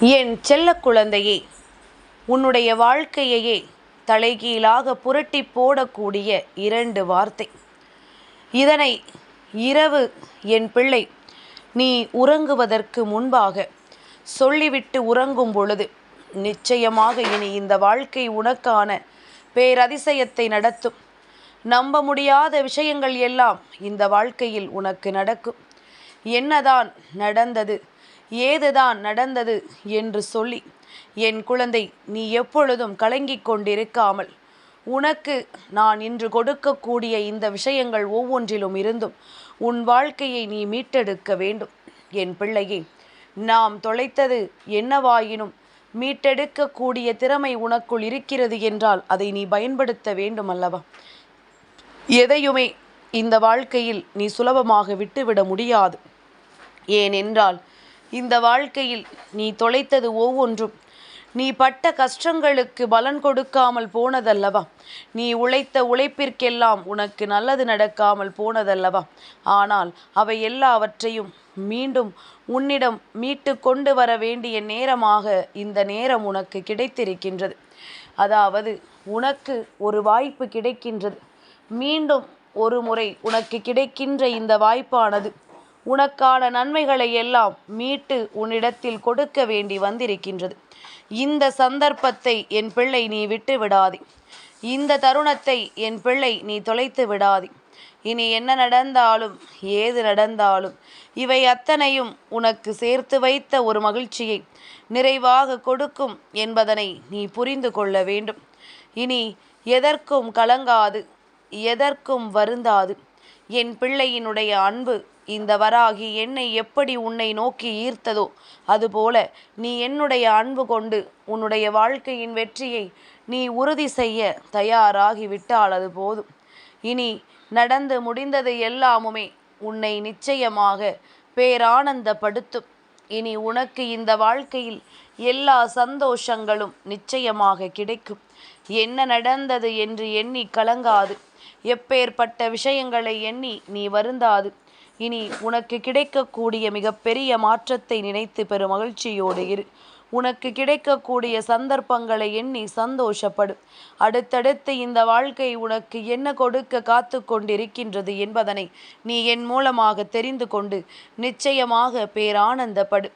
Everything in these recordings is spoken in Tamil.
என் செல்ல குழந்தையே உன்னுடைய வாழ்க்கையையே தலைகீழாக புரட்டி போடக்கூடிய இரண்டு வார்த்தை. இதனை இரவு என் பிள்ளை நீ உறங்குவதற்கு முன்பாக சொல்லிவிட்டு உறங்கும் பொழுது நிச்சயமாக இனி இந்த வாழ்க்கை உனக்கான பேரதிசயத்தை நடத்தும். நம்ப முடியாத விஷயங்கள் எல்லாம் இந்த வாழ்க்கையில் உனக்கு நடக்கும். என்னதான் நடந்தது ஏதுதான் நடந்தது என்று சொல்லி என் குழந்தை நீ எப்பொழுதும் கலங்கிக் கொண்டிருக்காமல் உனக்கு நான் இன்று கொடுக்கக்கூடிய இந்த விஷயங்கள் ஒவ்வொன்றிலும் இருந்தும் உன் வாழ்க்கையை நீ மீட்டெடுக்க வேண்டும். என் பிள்ளையே நாம் தொலைத்தது என்னவாயினும் மீட்டெடுக்கக்கூடிய திறமை உனக்குள் இருக்கிறது என்றால் அதை நீ பயன்படுத்த வேண்டும் அல்லவா? எதையுமே இந்த வாழ்க்கையில் நீ சுலபமாக விட்டுவிட முடியாது. ஏனென்றால் இந்த வாழ்க்கையில் நீ தொலைத்தது ஒவ்வொன்றும். நீ பட்ட கஷ்டங்களுக்கு பலன் கொடுக்காமல் போனதல்லவா? நீ உழைத்த உழைப்பிற்கெல்லாம் உனக்கு நல்லது நடக்காமல் போனதல்லவா? ஆனால் அவை எல்லாவற்றையும் மீண்டும் உன்னிடம் மீட்டு கொண்டு வர வேண்டிய நேரமாக இந்த நேரம் உனக்கு கிடைத்திருக்கின்றது. அதாவது உனக்கு ஒரு வாய்ப்பு கிடைக்கின்றது. மீண்டும் ஒரு முறை உனக்கு கிடைக்கின்ற இந்த வாய்ப்பானது. உனக்கான நன்மைகளை எல்லாம் மீட்டு உன்னிடத்தில் கொடுக்க வேண்டி வந்திருக்கின்றது. இந்த சந்தர்ப்பத்தை என் பிள்ளை நீ விட்டு விடாதே. இந்த தருணத்தை என் பிள்ளை நீ தொலைத்து விடாதே. இனி என்ன நடந்தாலும் ஏது நடந்தாலும் இவை அத்தனையும் உனக்கு சேர்த்து வைத்த ஒரு மகிழ்ச்சியை நிறைவாக கொடுக்கும் என்பதனை நீ புரிந்து கொள்ள வேண்டும். இனி எதற்கும் கலங்காது எதற்கும் வருந்தாது. என் பிள்ளையினுடைய அன்பு இந்த வராகி என்னை எப்படி உன்னை நோக்கி ஈர்த்ததோ அதுபோல நீ என்னுடைய அன்பு கொண்டு உன்னுடைய வாழ்க்கையின் வெற்றியை நீ உறுதி செய்ய தயாராகி விட்டால் அது போதும். இனி நடந்து முடிந்தது எல்லாமுமே உன்னை நிச்சயமாக பேரானந்தப்படுத்தும். இனி உனக்கு இந்த வாழ்க்கையில் எல்லா சந்தோஷங்களும் நிச்சயமாக கிடைக்கும். என்ன நடந்தது என்று எண்ணி கலங்காது. எப்பேற்பட்ட விஷயங்களை எண்ணி நீ வருந்தாது. இனி உனக்கு கிடைக்கக்கூடிய மிகப்பெரிய மாற்றத்தை நினைத்து பெரும் மகிழ்ச்சியோடு இரு. உனக்கு கிடைக்கக்கூடிய சந்தர்ப்பங்களை எண்ணி சந்தோஷப்படு. அடுத்தடுத்து இந்த வாழ்க்கை உனக்கு என்ன கொடுக்க காத்து கொண்டிருக்கின்றது என்பதனை நீ என் மூலமாக தெரிந்து கொண்டு நிச்சயமாக பேரானந்தப்படு.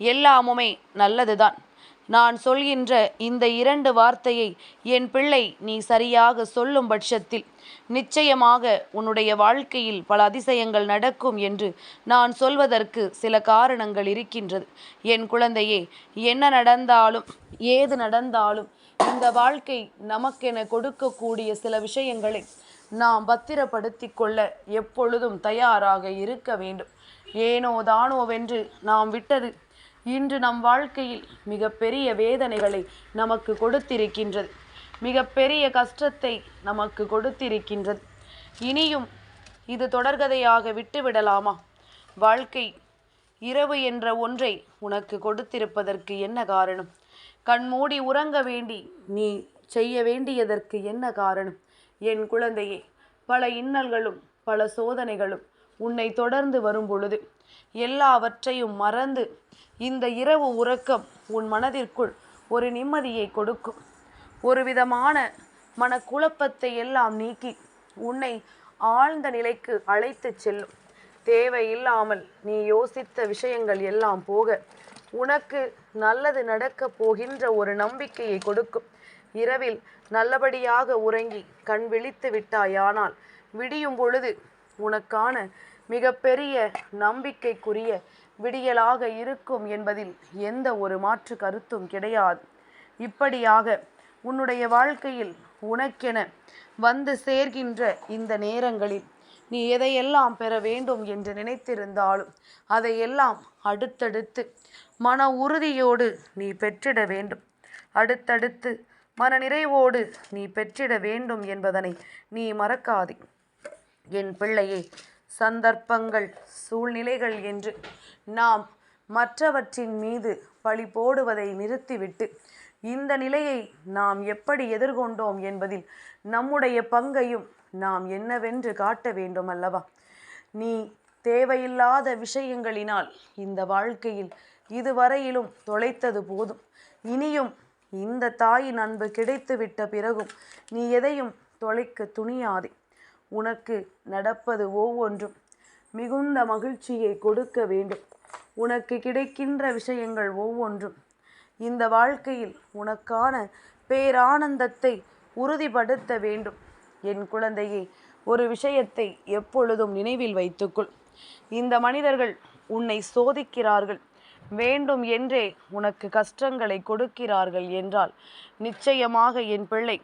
எல்லாமுமே நல்லதுதான். நான் சொல்கின்ற இந்த இரண்டு வார்த்தையை என் பிள்ளை நீ சரியாக சொல்லும் பட்சத்தில் நிச்சயமாக உன்னுடைய வாழ்க்கையில் பல அதிசயங்கள் நடக்கும் என்று நான் சொல்வதற்கு சில காரணங்கள் இருக்கின்றது. என் குழந்தையே என்ன நடந்தாலும் ஏது நடந்தாலும் இந்த வாழ்க்கை நமக்கென கொடுக்கக்கூடிய சில விஷயங்களை நாம் பத்திரப்படுத்தி கொள்ள எப்பொழுதும் தயாராக இருக்க வேண்டும். ஏனோ தானோவென்று நாம் விட்டது இன்று நம் வாழ்க்கையில் மிகப்பெரிய வேதனைகளை நமக்கு கொடுத்திருக்கின்றது. மிகப்பெரிய கஷ்டத்தை நமக்கு கொடுத்திருக்கின்றது. இனியும் இது தொடர்கதையாக விட்டுவிடலாமா? வாழ்க்கை இரவு என்ற ஒன்றை உனக்கு கொடுத்திருப்பதற்கு என்ன காரணம்? கண்மூடி உறங்க வேண்டி நீ செய்ய வேண்டியதற்கு என்ன காரணம்? என் குழந்தையே பல இன்னல்களும் பல சோதனைகளும் உன்னை தொடர்ந்து வரும் பொழுது எல்லாவற்றையும் மறந்து இந்த இரவு உறக்கம் உன் மனதிற்குள் ஒரு நிம்மதியை கொடுக்கும். ஒரு விதமான மனக்குழப்பத்தை எல்லாம் நீக்கி உன்னை ஆழ்ந்த நிலைக்கு அழைத்து செல்லும். தேவையில்லாமல் நீ யோசித்த விஷயங்கள் எல்லாம் போக உனக்கு நல்லது நடக்கப் போகின்ற ஒரு நம்பிக்கையை கொடுக்கும். இரவில் நல்லபடியாக உறங்கி கண் விழித்து விட்டாயானால் விடியும் பொழுது உனக்கான மிகப்பெரிய நம்பிக்கைக்குரிய விடியலாக இருக்கும் என்பதில் எந்த ஒரு மாற்று கருத்தும் கிடையாது. இப்படியாக உன்னுடைய வாழ்க்கையில் உனக்கென வந்து சேர்கின்ற இந்த நேரங்களில் நீ எதையெல்லாம் பெற வேண்டும் என்று நினைத்திருந்தாலும் அதையெல்லாம் அடுத்தடுத்து மன உறுதியோடு நீ பெற்றிட வேண்டும். அடுத்தடுத்து மன நிறைவோடு நீ பெற்றிட வேண்டும் என்பதனை நீ மறக்காதே. என் பிள்ளையே சந்தர்ப்பங்கள் சூழ்நிலைகள் என்று நாம் மற்றவற்றின் மீது பழி போடுவதை நிறுத்திவிட்டு இந்த நிலையை நாம் எப்படி எதிர்கொண்டோம் என்பதில் நம்முடைய பங்கையும் நாம் என்னவென்று காட்ட வேண்டும் அல்லவா? நீ தேவையில்லாத விஷயங்களினால் இந்த வாழ்க்கையில் இதுவரையிலும் தொலைத்தது போதும். இனியும் இந்த தாயின் அன்பு கிடைத்துவிட்ட பிறகும் நீ எதையும் தொலைக்க துணியாதே. உனக்கு நடப்பது ஒவ்வொன்றும். மிகுந்த மகிழ்ச்சியை கொடுக்க வேண்டும். உனக்கு கிடைக்கின்ற விஷயங்கள் ஒவ்வொன்றும். இந்த வாழ்க்கையில் உனக்கான பேரானந்தத்தை உறுதிப்படுத்த வேண்டும். என் குழந்தையே ஒரு விஷயத்தை எப்பொழுதும் நினைவில் வைத்துக்கொள். இந்த மனிதர்கள் உன்னை சோதிக்கிறார்கள். வேண்டும் என்றே உனக்கு கஷ்டங்களை கொடுக்கிறார்கள் என்றால் நிச்சயமாக என் பிள்ளை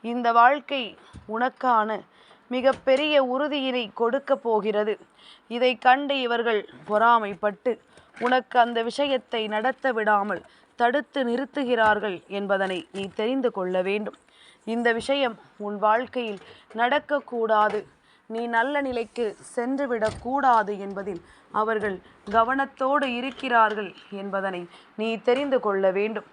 இந்த வாழ்க்கை உனக்கான மிகப்பெரிய உறுதியினை கொடுக்க போகிறது. இதை கண்டு இவர்கள் பொறாமைப்பட்டு உனக்கு அந்த விஷயத்தை நடத்த விடாமல் தடுத்து நிறுத்துகிறார்கள் என்பதனை நீ தெரிந்து கொள்ள வேண்டும். இந்த விஷயம் உன் வாழ்க்கையில் நடக்கக்கூடாது. நீ நல்ல நிலைக்கு சென்றுவிடக்கூடாது என்பதில் அவர்கள் கவனத்தோடு இருக்கிறார்கள் என்பதனை நீ தெரிந்து கொள்ள வேண்டும்.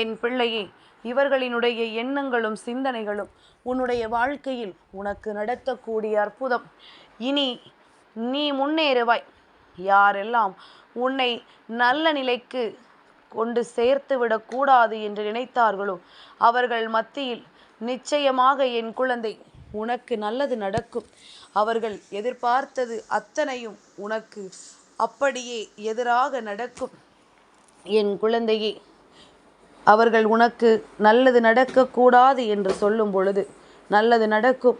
என் பிள்ளையே இவர்களினுடைய எண்ணங்களும் சிந்தனைகளும் உன்னுடைய வாழ்க்கையில் உனக்கு நடத்தக்கூடிய அற்புதம். இனி நீ முன்னேறுவாய். யாரெல்லாம் உன்னை நல்ல நிலைக்கு கொண்டு சேர்த்து விடக்கூடாது என்று நினைத்தார்களோ அவர்கள் மத்தியில் நிச்சயமாக என் குழந்தை உனக்கு நல்லது நடக்கும். அவர்கள் எதிர்பார்த்தது அத்தனையும் உனக்கு அப்படியே எதிராக நடக்கும். என் குழந்தையே அவர்கள் உனக்கு நல்லது நடக்கக்கூடாது என்று சொல்லும் பொழுது நல்லது நடக்கும்.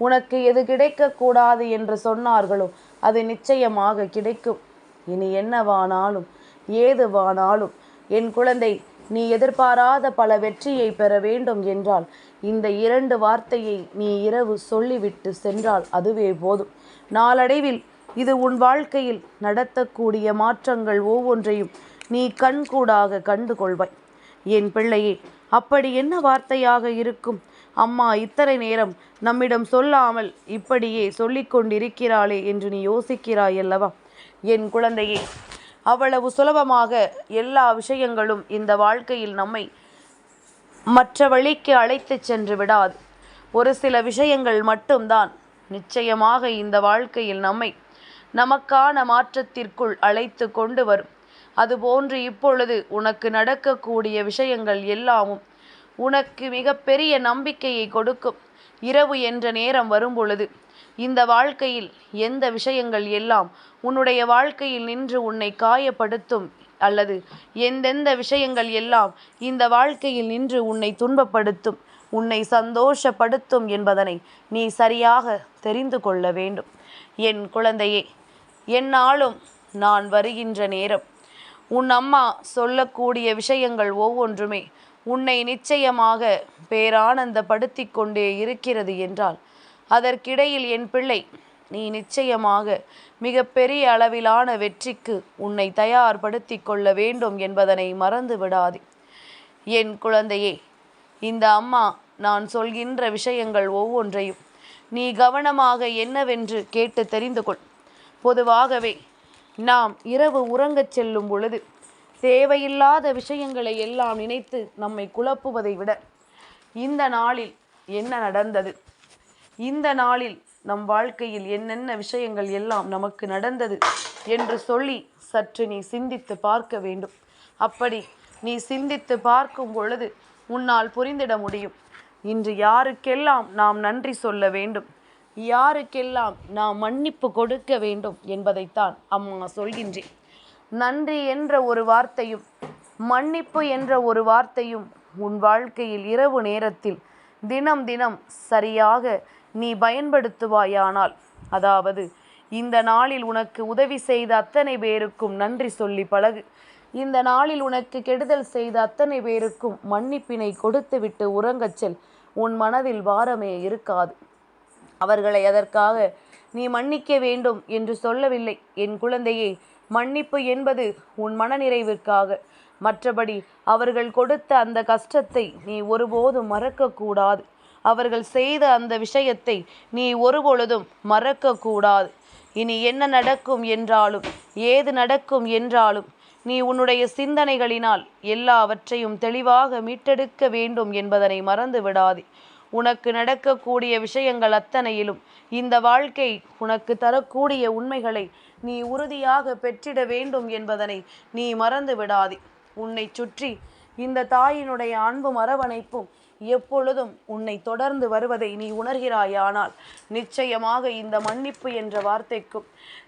உனக்கு எது கிடைக்கக்கூடாது என்று சொன்னார்களோ அது நிச்சயமாக கிடைக்கும். இனி என்னவானாலும் ஏதுவானாலும் என் குழந்தை நீ எதிர்பாராத பல வெற்றியை பெற வேண்டும் என்றால் இந்த இரண்டு வார்த்தையை நீ இரவு சொல்லிவிட்டு சென்றால் அதுவே போதும். நாளடைவில் இது உன் வாழ்க்கையில் நடத்தக்கூடிய மாற்றங்கள் ஒவ்வொன்றையும் நீ கண்கூடாக கண்டு கொள்வாய் என் பிள்ளையே அப்படி என்ன வார்த்தையாக இருக்கும்? அம்மா இத்தனை நேரம் நம்மிடம் சொல்லாமல் இப்படியே சொல்லிக்கொண்டிருக்கிறாளே என்று நீ யோசிக்கிறாய் அல்லவா? என் குழந்தையே அவ்வளவு சுலபமாக எல்லா விஷயங்களும் இந்த வாழ்க்கையில் நம்மை மற்ற வழிக்கு அழைத்து சென்று விடாது. ஒரு சில விஷயங்கள் மட்டும்தான் நிச்சயமாக இந்த வாழ்க்கையில் நம்மை நமக்கான மாற்றத்திற்குள் அழைத்து கொண்டு வரும். அதுபோன்று இப்பொழுது உனக்கு நடக்கக்கூடிய விஷயங்கள் எல்லாமும் உனக்கு மிகப்பெரிய நம்பிக்கையை கொடுக்கும். இரவு என்ற நேரம் வரும்பொழுது இந்த வாழ்க்கையில் எந்த விஷயங்கள் எல்லாம் உன்னுடைய வாழ்க்கையில் நின்று உன்னை காயப்படுத்தும்? அல்லது எந்தெந்த விஷயங்கள் எல்லாம் இந்த வாழ்க்கையில் நின்று உன்னை துன்பப்படுத்தும் உன்னை சந்தோஷப்படுத்தும் என்பதனை நீ சரியாக தெரிந்து கொள்ள வேண்டும். என் குழந்தையே என்னாலும் நான் வருகின்ற நேரம் உன் அம்மா சொல்லக்கூடிய விஷயங்கள் ஒவ்வொன்றுமே உன்னை நிச்சயமாக பேரானந்தப்படுத்தி கொண்டே இருக்கிறது என்றால் அதற்கிடையில் என் பிள்ளை நீ நிச்சயமாக மிகப்பெரிய அளவிலான வெற்றிக்கு உன்னை தயார்படுத்தி கொள்ள வேண்டும் என்பதனை மறந்து விடாதே. என் குழந்தையே இந்த அம்மா நான் சொல்கின்ற விஷயங்கள் ஒவ்வொன்றையும் நீ கவனமாக என்னவென்று கேட்டு தெரிந்து கொள். பொதுவாகவே நாம் இரவு உறங்கச் செல்லும் பொழுது தேவையில்லாத விஷயங்களை எல்லாம் நினைத்து நம்மை குழப்புவதை விட இந்த நாளில் என்ன நடந்தது? இந்த நாளில் நம் வாழ்க்கையில் என்னென்ன விஷயங்கள் எல்லாம் நமக்கு நடந்தது என்று சொல்லி சற்று நீ சிந்தித்து பார்க்க வேண்டும். அப்படி நீ சிந்தித்து பார்க்கும் பொழுது உன்னால் புரிந்திட முடியும். இன்று யாருக்கெல்லாம் நாம் நன்றி சொல்ல வேண்டும்? யாருக்கெல்லாம் நாம் மன்னிப்பு கொடுக்க வேண்டும் என்பதைத்தான் அம்மா சொல்கின்றேன் நன்றி என்ற ஒரு வார்த்தையும் மன்னிப்பு என்ற ஒரு வார்த்தையும் உன் வாழ்க்கையில் இரவு நேரத்தில் தினம் தினம் சரியாக நீ பயன்படுத்துவாயானால் அதாவது இந்த நாளில் உனக்கு உதவி செய்த அத்தனை பேருக்கும் நன்றி சொல்லி பழகு. இந்த நாளில் உனக்கு கெடுதல் செய்த அத்தனை பேருக்கும் மன்னிப்பினை கொடுத்துவிட்டு உறங்கச் செல். உன் மனதில் வாரமே இருக்காது. அவர்களை அதற்காக நீ மன்னிக்க வேண்டும் என்று சொல்லவில்லை. என் குழந்தையே மன்னிப்பு என்பது உன் மனநிறைவிற்காக. மற்றபடி அவர்கள் கொடுத்த அந்த கஷ்டத்தை நீ ஒருபோதும் மறக்கக்கூடாது. அவர்கள் செய்த அந்த விஷயத்தை நீ ஒருபொழுதும் மறக்கக்கூடாது. இனி என்ன நடக்கும் என்றாலும் ஏது நடக்கும் என்றாலும் நீ உன்னுடைய சிந்தனைகளினால் எல்லாவற்றையும் தெளிவாக மீட்டெடுக்க வேண்டும் என்பதனை மறந்து விடாதே உனக்கு நடக்கக்கூடிய விஷயங்கள் அத்தனையிலும் இந்த வாழ்க்கை உனக்கு தரக்கூடிய உண்மைகளை நீ உறுதியாக பெற்றிட வேண்டும் என்பதனை நீ மறந்து விடாதே. உன்னை சுற்றி இந்த தாயினுடைய அன்பும் அரவணைப்பும் எப்பொழுதும் உன்னை தொடர்ந்து வருவதை நீ உணர்கிறாயானால் நிச்சயமாக இந்த மன்னிப்பு என்ற வார்த்தைக்கும்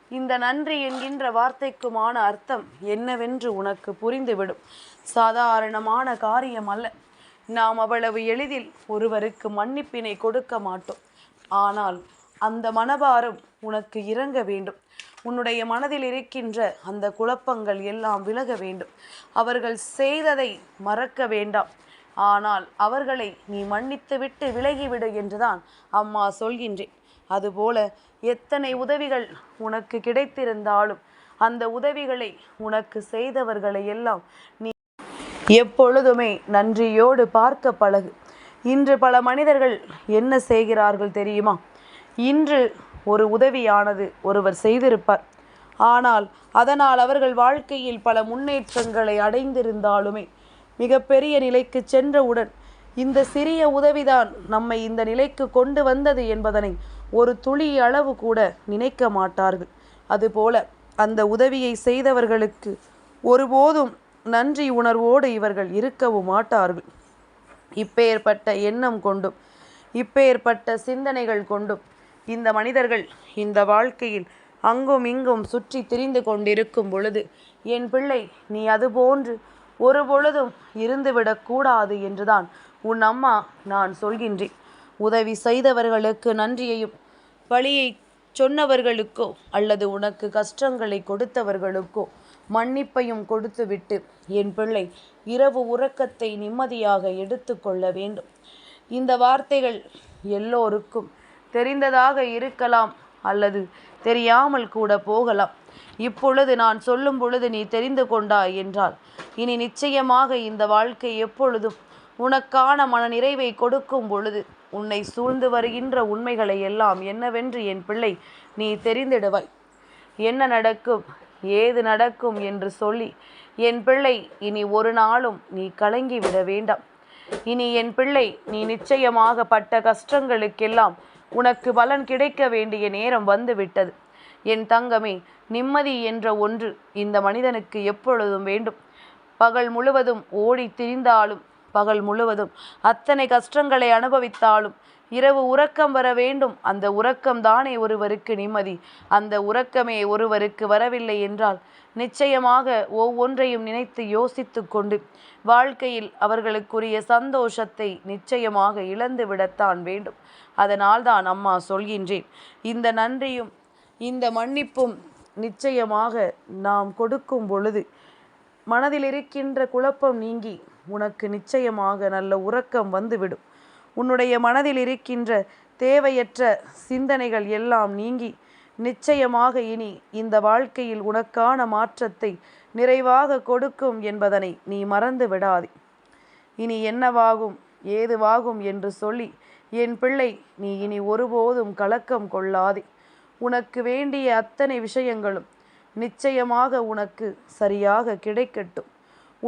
இந்த நன்றி என்கின்ற வார்த்தைக்குமான அர்த்தம் என்னவென்று உனக்கு புரிந்துவிடும். சாதாரணமான காரியம் அல்ல. நாம் அவ்வளவு எளிதில் ஒருவருக்கு மன்னிப்பினை கொடுக்க மாட்டோம். ஆனால் அந்த மனபாரம் உனக்கு இறங்க வேண்டும். உன்னுடைய மனதில் இருக்கின்ற அந்த குழப்பங்கள் எல்லாம் விலக வேண்டும். அவர்கள் செய்ததை மறக்க வேண்டாம். ஆனால் அவர்களை நீ மன்னித்துவிட்டு விலகிவிடு என்றுதான் அம்மா சொல்கின்றேன். அதுபோல எத்தனை உதவிகள் உனக்கு கிடைத்திருந்தாலும் அந்த உதவிகளை உனக்கு செய்தவர்களை எல்லாம் நீ எப்பொழுதுமே நன்றியோடு பார்க்க பழகு. இன்று பல மனிதர்கள் என்ன செய்கிறார்கள் தெரியுமா? இன்று ஒரு உதவியானது ஒருவர் செய்திருப்பார். ஆனால் அதனால் அவர்கள் வாழ்க்கையில் பல முன்னேற்றங்களை அடைந்திருந்தாலுமே மிகப்பெரிய நிலைக்கு சென்றவுடன் இந்த சிறிய உதவிதான் நம்மை இந்த நிலைக்கு கொண்டு வந்தது என்பதனை ஒரு துளி அளவு கூட நினைக்க மாட்டார்கள். அதுபோல அந்த உதவியை செய்தவர்களுக்கு ஒருபோதும் நன்றி உணர்வோடு இவர்கள் இருக்கவும் மாட்டார்கள். இப்பேற்பட்ட எண்ணம் கொண்டும் இப்பேற்பட்ட சிந்தனைகள் கொண்டும் இந்த மனிதர்கள் இந்த வாழ்க்கையில் அங்கும் இங்கும் சுற்றி திரிந்து கொண்டிருக்கும் பொழுது என் பிள்ளை நீ அதுபோன்று ஒரு பொழுதும் இருந்துவிடக்கூடாது என்றுதான் உன் அம்மா நான் சொல்கின்றேன். உதவி செய்தவர்களுக்கு நன்றியையும் வழியை சொன்னவர்களுக்கோ அல்லது உனக்கு கஷ்டங்களை கொடுத்தவர்களுக்கோ மன்னிப்பையும் கொடுத்துவிட்டு என் பிள்ளை இரவு உறக்கத்தை நிம்மதியாக எடுத்துக்கொள்ள வேண்டும். இந்த வார்த்தைகள் எல்லோருக்கும் தெரிந்ததாக இருக்கலாம் அல்லது தெரியாமல் கூட போகலாம். இப்பொழுது நான் சொல்லும் பொழுது நீ தெரிந்து கொண்டாய் என்றால் இனி நிச்சயமாக இந்த வாழ்க்கை எப்பொழுதும் உனக்கான மன நிறைவை கொடுக்கும் பொழுது உன்னை சூழ்ந்து வருகின்ற உண்மைகளை எல்லாம் என்னவென்று என் பிள்ளை நீ தெரிந்திடுவாய். என்ன நடக்கும்? ஏது நடக்கும் என்று சொல்லி என் பிள்ளை இனி ஒரு நாளும் நீ கலங்கி விட வேண்டாம். இனி என் பிள்ளை நீ நிச்சயமாக பட்ட கஷ்டங்களுக்கெல்லாம் உனக்கு பலன் கிடைக்க வேண்டிய நேரம் வந்துவிட்டது என் தங்கமே நிம்மதி என்ற ஒன்று இந்த மனிதனுக்கு எப்பொழுதும் வேண்டும். பகல் முழுவதும் ஓடி திரிந்தாலும் பகல் முழுவதும் அத்தனை கஷ்டங்களை அனுபவித்தாலும் இரவு உறக்கம் வர வேண்டும். அந்த உறக்கம் தானே ஒருவருக்கு நிம்மதி. அந்த உறக்கமே ஒருவருக்கு வரவில்லை என்றால் நிச்சயமாக ஒவ்வொன்றையும் நினைத்து யோசித்து கொண்டு வாழ்க்கையில் அவர்களுக்குரிய சந்தோஷத்தை நிச்சயமாக இழந்து விடத்தான் வேண்டும். அதனால் தான் அம்மா சொல்கின்றேன் இந்த நன்றியும் இந்த மன்னிப்பும் நிச்சயமாக நாம் கொடுக்கும் பொழுது மனதில் இருக்கின்ற குழப்பம் நீங்கி உனக்கு நிச்சயமாக நல்ல உறக்கம் வந்துவிடும். உன்னுடைய மனதில் இருக்கின்ற தேவையற்ற சிந்தனைகள் எல்லாம் நீங்கி நிச்சயமாக இனி இந்த வாழ்க்கையில் உனக்கான மாற்றத்தை நிறைவாக கொடுக்கும் என்பதனை நீ மறந்து விடாதே. இனி என்னவாகும் ஏதுவாகும் என்று சொல்லி என் பிள்ளை நீ இனி ஒருபோதும் கலக்கம் கொள்ளாதே. உனக்கு வேண்டிய அத்தனை விஷயங்களும் நிச்சயமாக உனக்கு சரியாக கிடைக்கட்டும்.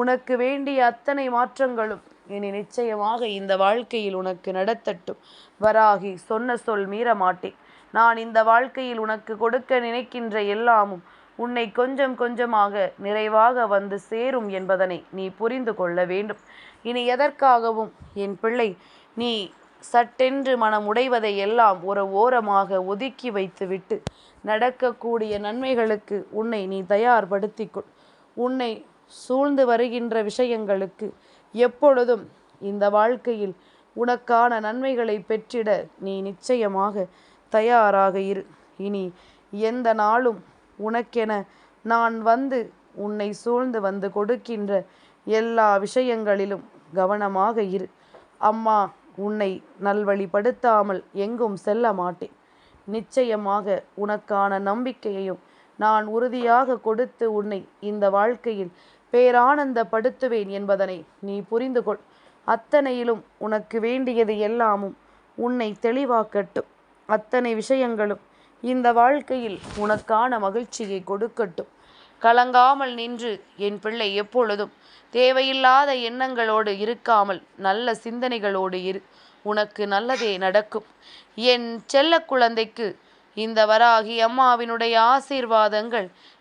உனக்கு வேண்டிய அத்தனை மாற்றங்களும் இனி நிச்சயமாக இந்த வாழ்க்கையில் உனக்கு நடத்தட்டும். வராகி சொன்ன சொல் மீற மாட்டேன் நான் இந்த வாழ்க்கையில் உனக்கு கொடுக்க நினைக்கின்ற எல்லாமும் உன்னை கொஞ்சம் கொஞ்சமாக நிறைவாக வந்து சேரும் என்பதனை நீ புரிந்து கொள்ள வேண்டும். இனி எதற்காகவும் என் பிள்ளை நீ சட்டென்று மனம் உடைவதை எல்லாம் ஒரு ஓரமாக ஒதுக்கி வைத்துவிட்டு நடக்கக்கூடிய நன்மைகளுக்கு உன்னை நீ தயார்படுத்திக்கொள். உன்னை சூழ்ந்து வருகின்ற விஷயங்களுக்கு எப்பொழுதும் இந்த வாழ்க்கையில் உனக்கான நன்மைகளை பெற்றிட நீ நிச்சயமாக தயாராக இரு. இனி எந்த நாளும் உனக்கென நான் வந்து உன்னை சூழ்ந்து வந்து கொடுக்கின்ற எல்லா விஷயங்களிலும் கவனமாக இரு. அம்மா உன்னை நல்வழிப்படுத்தாமல் எங்கும் செல்ல மாட்டேன். நிச்சயமாக உனக்கான நம்பிக்கையையும் நான் உறுதியாக கொடுத்து உன்னை இந்த வாழ்க்கையில் பேரானந்தப்படுத்துவேன் என்பதனை நீ புரிந்து கொள் அத்தனையிலும் உனக்கு வேண்டியது எல்லாமும் உன்னை தெளிவாக்கட்டும். அத்தனை விஷயங்களும் இந்த வாழ்க்கையில் உனக்கான மகிழ்ச்சியை கொடுக்கட்டும். கலங்காமல் நின்று என் பிள்ளை எப்பொழுதும் தேவையில்லாத எண்ணங்களோடு இருக்காமல் நல்ல சிந்தனைகளோடு இரு. உனக்கு நல்லதே நடக்கும். என் செல்ல குழந்தைக்கு இந்த வராகி அம்மாவினுடைய ஆசீர்வாதங்கள்